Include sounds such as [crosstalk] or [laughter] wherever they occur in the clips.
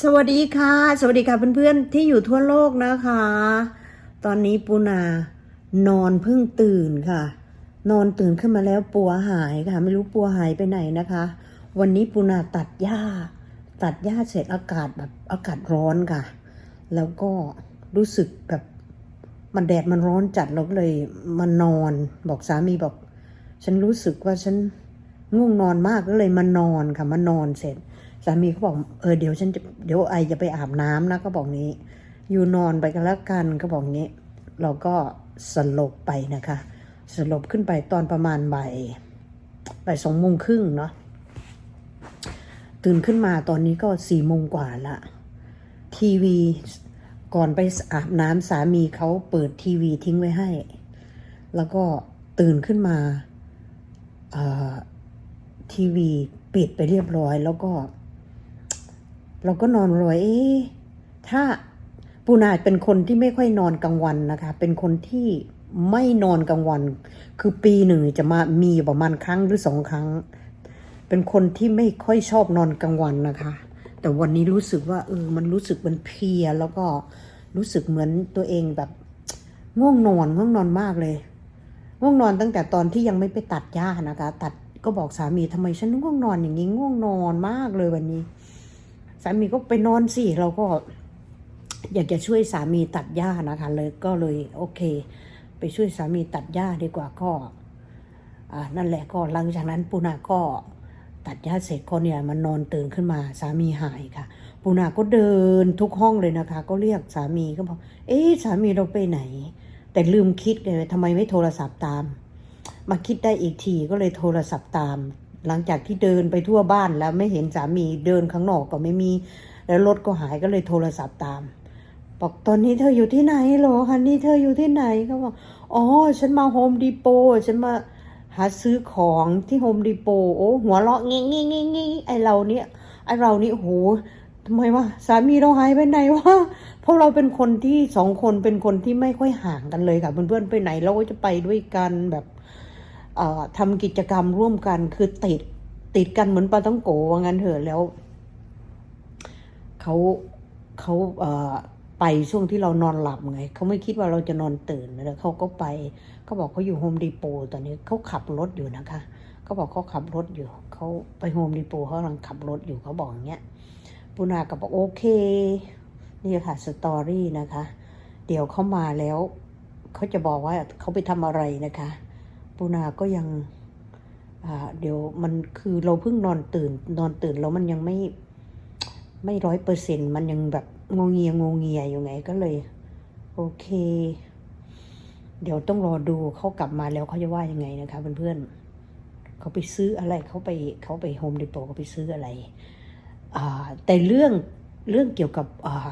สวัสดีค่ะ สวัสดีค่ะเพื่อนๆที่อยู่ทั่วโลกนะคะ ตอนนี้ปูนานอนเพิ่งตื่นค่ะ นอนตื่นขึ้นมาแล้วปัวหายค่ะ ไม่รู้ปัวหายไปไหนนะคะ วันนี้ปูนาตัดหญ้า ตัดหญ้าเสร็จอากาศแบบอากาศร้อนค่ะ แล้วก็รู้สึกแบบมันแดดมันร้อนจัดเราก็เลยมานอน บอกสามีบอก ฉันรู้สึกว่าฉันง่วงนอนมากก็เลยมานอนค่ะมานอนเสร็จ สามีเขาบอกเออเดี๋ยวฉันจะเดี๋ยวไอจะไปอาบน้ำนะก็บอกนี้ อยู่นอนไปกันแล้วกันก็บอกงี้ เราก็สลบไปนะคะ สลบขึ้นไปตอนประมาณบ่ายบ่ายสองโมงครึ่งเนาะตื่นขึ้นมาตอนนี้ก็สี่โมงกว่าละทีวีก่อนไปอาบน้ำสามีเขาเปิดทีวีทิ้งไว้ให้ แล้วก็ตื่นขึ้นมาเอ่อทีวีปิดไปเรียบร้อยแล้วก็ เราก็นอนรอยเอ๊ถ้าปูนาเป็นคนที่ไม่ค่อยนอนกลางวันนะคะ เป็นคนที่ไม่นอนกลางวัน คือปีหนึ่งจะมามีประมาณครั้งหรือสองครั้ง เป็นคนที่ไม่ค่อยชอบนอนกลางวันนะคะ แต่วันนี้รู้สึกว่าเออมันรู้สึกมันเพลียแล้วก็รู้สึกเหมือนตัวเองแบบ ง่วงนอนง่วงนอนมากเลยง่วงนอนตั้งแต่ตอนที่ยังไม่ไปตัดหญ้านะคะ ตัดก็บอกสามีทำไมฉันง่วงนอนอย่างนี้ง่วงนอนมากเลยวันนี้ สามีก็ไปนอนสิเราก็อยากจะช่วยสามีตัดหญ้านะคะ เลยก็เลยโอเค ไปช่วยสามีตัดหญ้าดีกว่าก็อ่านั่นแหละก็หลังจากนั้นปูนาก็ตัดหญ้าเสร็จก็เนี่ยมันนอนตื่นขึ้นมาสามีหายค่ะ ปูนาก็เดินทุกห้องเลยนะคะ ก็เรียกสามีก็บอก เอ๊สามีเราไปไหน แต่ลืมคิดเลยทำไมไม่โทรศัพท์ตาม มาคิดได้อีกทีก็เลยโทรศัพท์ตาม หลังจากที่เดินไปทั่วบ้านแล้วไม่เห็นสามีเดินข้างนอกก็ไม่มี แล้วรถก็หายก็เลยโทรศัพท์ตาม บอกตอนนี้เธออยู่ที่ไหนหรอฮันนี่เธออยู่ที่ไหนเขาบอกอ๋อฉันมาโฮมดีโปฉันมาหาซื้อของที่โฮมดีโปโอ้หัวเราะงี้งี้งี้งี้ไอเราเนี่ยไอเรานี่โหทำไมวะสามีเราหายไปไหนวะเพราะเราเป็นคนที่สองคนเป็นคนที่ไม่ค่อยห่างกันเลยค่ะเพื่อนๆไปไหนเราก็จะไปด้วยกันแบบ ทำกิจกรรมร่วมกันคือติดติดกันเหมือนปลาต้องโกว่างั้นเถอะแล้วเขาเขาเไปช่วงที่เรานอนหลับไงเขาไม่คิดว่าเราจะนอนตื่นแล้วเขาก็ไปเขาบอกเขาอยู่โฮมดีโปตอนนี้เขาขับรถอยู่นะคะเขาบอกเขาขับรถอยู่เขาไปโฮมดีโปเขากำลังขับรถอยู่เขาบอกอย่างเงี้ยปูนาก็บอกโอเคนี่ค่ะสตอรี่นะคะ เดี๋ยวเขามาแล้วเขาจะบอกว่าเขาไปทำอะไรนะคะ ปูนาก็ยังเดี๋ยวมันคือเราเพิ่งนอนตื่น นอนตื่นแล้วมันยังไม่ไม่ร้อยเปอร์เซ็นมันยังแบบงงเงียงงเงียอยู่ไงก็เลย โอเค เดี๋ยวต้องรอดูเขากลับมาแล้วเขาจะว่ายังไงนะคะเพื่อนๆเขาไปซื้ออะไรเขาไปเขาไปโฮมดิโปเขาไปซื้ออะไรอ่าแต่เรื่องเรื่องเกี่ยวกับอ่า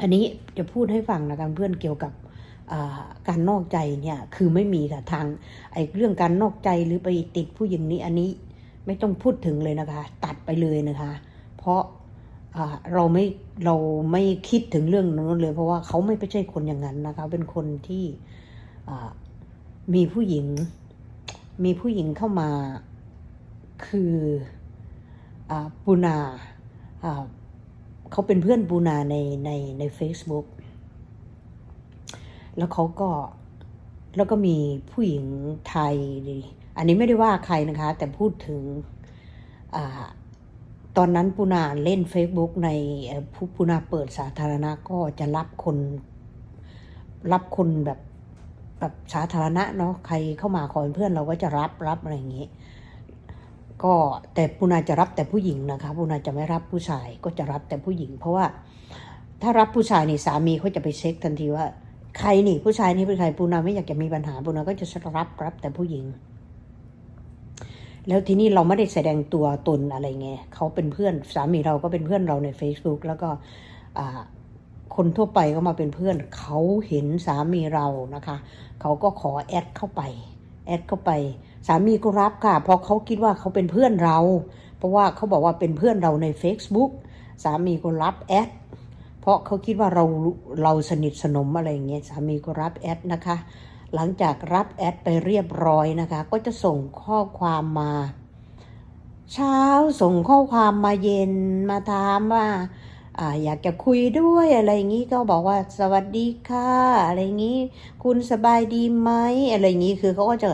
อันนี้จะพูดให้ฟังนะคะเพื่อนเกี่ยวกับ การนอกใจเนี่ยคือไม่มีค่ะทางไอ้เรื่องการนอกใจหรือไปติดผู้หญิงนี้อันนี้ไม่ต้องพูดถึงเลยนะคะ ตัดไปเลยนะคะ เพราะเราไม่เราไม่คิดถึงเรื่องนั้นเลย เพราะว่าเขาไม่ใช่คนอย่างนั้นนะคะ เป็นคนที่มีผู้หญิง มีผู้หญิงเข้ามาคืออปูนาาเขาเป็นเพื่อนปูนาในในใน Facebook แล้วเขาก็แล้วก็มีผู้หญิงไทย อันนี้ไม่ได้ว่าใครนะคะ แต่พูดถึงอตอนนั้นปูนาเล่น Facebook ในปูปูนาเปิดสาธารณะก็จะรับคน รับคนแบบแบบสาธารณะเนาะใครเข้ามาขอเป็นเพื่อนเราก็จะรับรับอะไรอย่างนี้ ก็แต่ปูนาจะรับแต่ผู้หญิงนะคะปูนาจะไม่รับผู้ชายก็จะรับแต่ผู้หญิง เพราะว่าถ้ารับผู้ชายนี่สามีเขาจะไปเช็คทันทีว่า ใครนี่ ผู้ชายนี่เป็นใครปูนาไม่อยากจะมีปัญหาปูนาก็จะรับรับแต่ผู้หญิง แล้วทีนี้เราไม่ได้แสดงตัวตนอะไรไงเขาเป็นเพื่อนสามีเราก็เป็นเพื่อนเราใน Facebook แล้วก็คนทั่วไปก็มาเป็นเพื่อนเขาเห็นสามีเรานะคะเขาก็ขอแอดเข้าไปแอดเข้าไป สามีก็รับค่ะเพราะเขาคิดว่าเขาเป็นเพื่อนเรา เพราะว่าเขาบอกว่าเป็นเพื่อนเราใน Facebook สามีก็รับแอด เพราะเขาคิดว่าเราเราสนิทสนมอะไรอย่างเงี้ยสามีก็รับแอดนะคะ หลังจากรับแอดไปเรียบร้อยนะคะ ก็จะส่งข้อความมา เช้าส่งข้อความมาเย็นมาถามว่าอ่าอยากจะคุยด้วยอะไรอย่างนี้ก็บอกว่าสวัสดีค่ะอะไรอย่างนี้ คุณสบายดีไหมอะไรอย่างนี้คือเขาก็จะ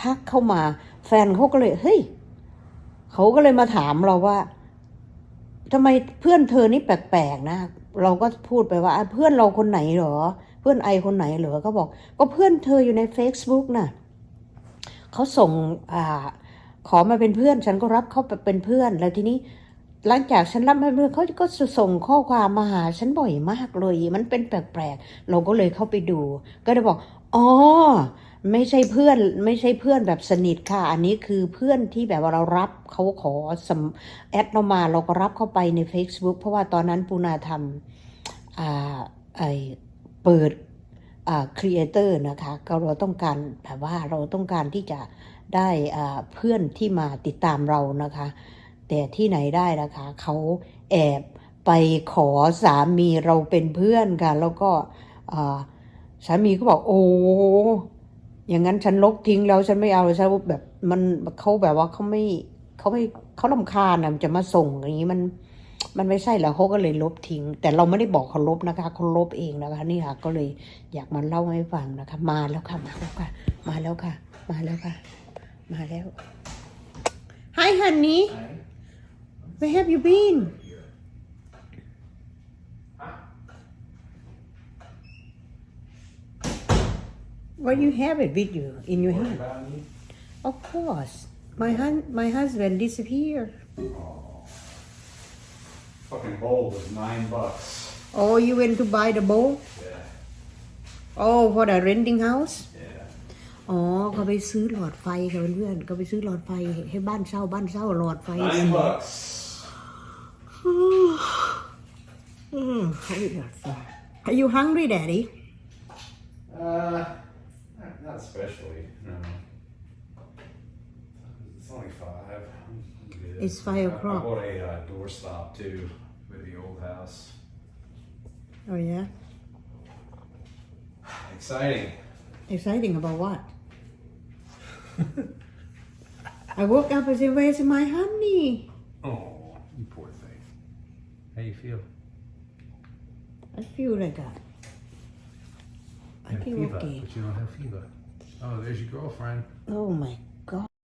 ทักเข้ามา แฟนเขาก็เลยเฮ้ยเขาก็เลยมาถามเราว่าทำไมเพื่อนเธอนี่แปลกๆนะ เราก็พูดไปว่าเพื่อนเราคนไหนเหรอ เพื่อนไอคนไหนเหรอก็บอก ก็เพื่อนเธออยู่ใน Facebook น่ะเขาส่งอ่าขอมาเป็นเพื่อนฉันก็รับเขาเป็นเพื่อน แล้วทีนี้หลังจากฉันรับเป็นเพื่อนเขาก็ส่งข้อความมาหาฉันบ่อยมากเลย มันเป็นแปลกๆเราก็เลยเข้าไปดู ก็เลยบอกอ๋อ ไม่ใช่เพื่อนไม่ใช่เพื่อนแบบสนิทค่ะ อันนี้คือเพื่อนที่แบบว่าเรารับเขาขอสมแอดเรามาเราก็รับเข้าไปใน Facebook เพราะว่าตอนนั้นปูนาทำอ่าไอเปิดอ่าครีเอเตอร์นะคะ ก็เราต้องการแบบว่าเราต้องการที่จะได้อ่าเพื่อนที่มาติดตามเรานะคะ แต่ที่ไหนได้นะคะเขาแอบไปขอสามีเราเป็นเพื่อนค่ะแล้วก็สามีก็บอกโอ้ อย่างนั้นฉันลบทิ้งแล้วฉันไม่เอาฉันแบบมันเขาแบบว่าเขาไม่เขาไม่เขาลำคาญนะมันจะมาส่งอย่างนี้มัน มันไม่ใช่แล้วเขาก็เลยลบทิ้ง แต่เราไม่ได้บอกเขาลบนะคะเขาลบเองนะคะนี่ค่ะ ก็เลยอยากมาเล่าให้ฟังนะคะ มาแล้วค่ะมาแล้วค่ะ มาแล้วค่ะ มาแล้วค่ะ มาแล้ว Hi honey where have you been What you have it with you in your hand about me? Of course my hun my husband disappeared Fucking bowl was nine bucks. Oh you went to buy the bowl Yeah, Oh for the renting house yeah. อ๋อเขาไปซื้อหลอดไฟค่ะเพื่อนๆเขาไปซื้อหลอดไฟให้บ้านเช่าบ้านเช่าหลอดไฟ Nine bucks. อืมเขาไปหลอดไฟ Are you hungry daddy Uh, not, not especially. No. It's only five. I'm good. It's five I- o'clock. I bought a uh, doorstop too with the old house. Oh yeah Exciting. exciting about what [laughs] I woke up and said where's my honey Oh, you poor thing. How you feel? I feel like a I You have feel fever, okay but you don't have fever. Oh, there's your girlfriend. Oh my